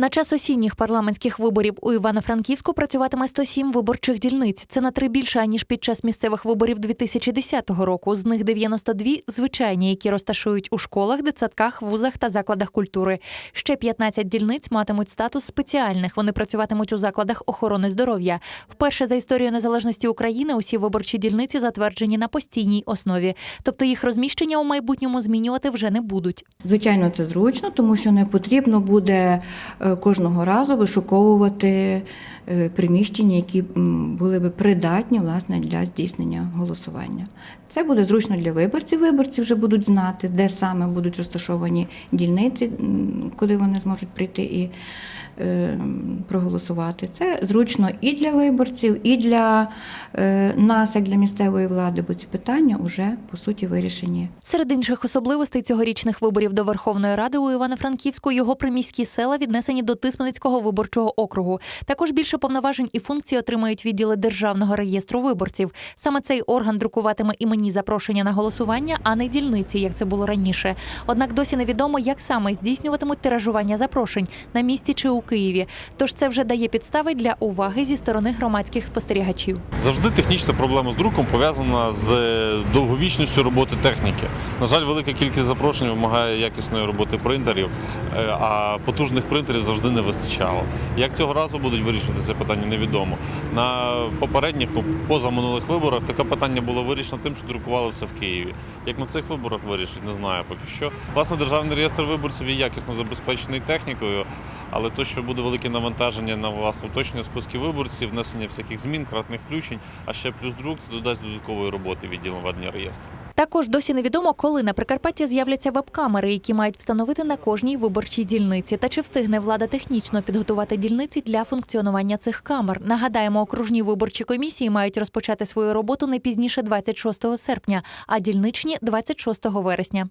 На час осінніх парламентських виборів у Івано-Франківську працюватиме 107 виборчих дільниць. Це на три більше аніж під час місцевих виборів 2010 року. З них 92 – звичайні, які розташують у школах, дитсадках, вузах та закладах культури. Ще 15 дільниць матимуть статус спеціальних. Вони працюватимуть у закладах охорони здоров'я. Вперше за історію незалежності України усі виборчі дільниці затверджені на постійній основі, тобто їх розміщення у майбутньому змінювати вже не будуть. Звичайно, це зручно, тому що не потрібно буде е, кожного разу вишуковувати е, приміщення, які були би придатні власне для здійснення голосування. Це буде зручно для виборців. Виборці вже будуть знати, де саме будуть розташовані дільниці, куди вони зможуть прийти і е, проголосувати. Це зручно і для виборців, і для е, нас, як для місцевої влади, бо ці питання вже по суті вирішені Серед інших особливостей цьогорічних виборів до Верховної Ради у Івано-Франківську його приміські села віднесені до Тисменицького виборчого округу. Також більше повноважень і функцій отримають відділи державного реєстру виборців. Саме цей орган друкуватиме іменні запрошення на голосування, а не дільниці, як це було раніше. Однак досі невідомо, як саме здійснюватимуть тиражування запрошень на місці чи у Києві. Тож це вже дає підстави для уваги зі сторони громадських спостерігачів. Завжди технічна проблема з друком пов'язана з довговічністю роботи техніки. На жаль, велика кількість запрошень вимагає якісної роботи принтерів, е, а потужних принтерів завжди не вистачало. Як цього разу будуть вирішувати це питання, невідомо. На попередніх, ну, позаминулих виборах таке питання було вирішено тим, що друкували все в Києві. Як на цих виборах вирішать, не знаю поки що. Власне, державний реєстр виборців є якісно забезпечений технікою, але то, що буде велике навантаження на власне уточнення списків виборців, внесення всяких змін, кратних включень, а ще плюс друк, це додасть додаткової роботи відділу ведення реєстру. Також досі невідомо, коли на Прикарпатті з'являться веб-камери, які мають встановити на кожній виборчій дільниці, та чи встигне влада технічно підготувати дільниці для функціонування цих камер. Нагадаємо, окружні виборчі комісії мають розпочати свою роботу не пізніше 26 серпня, а дільничні 26 вересня.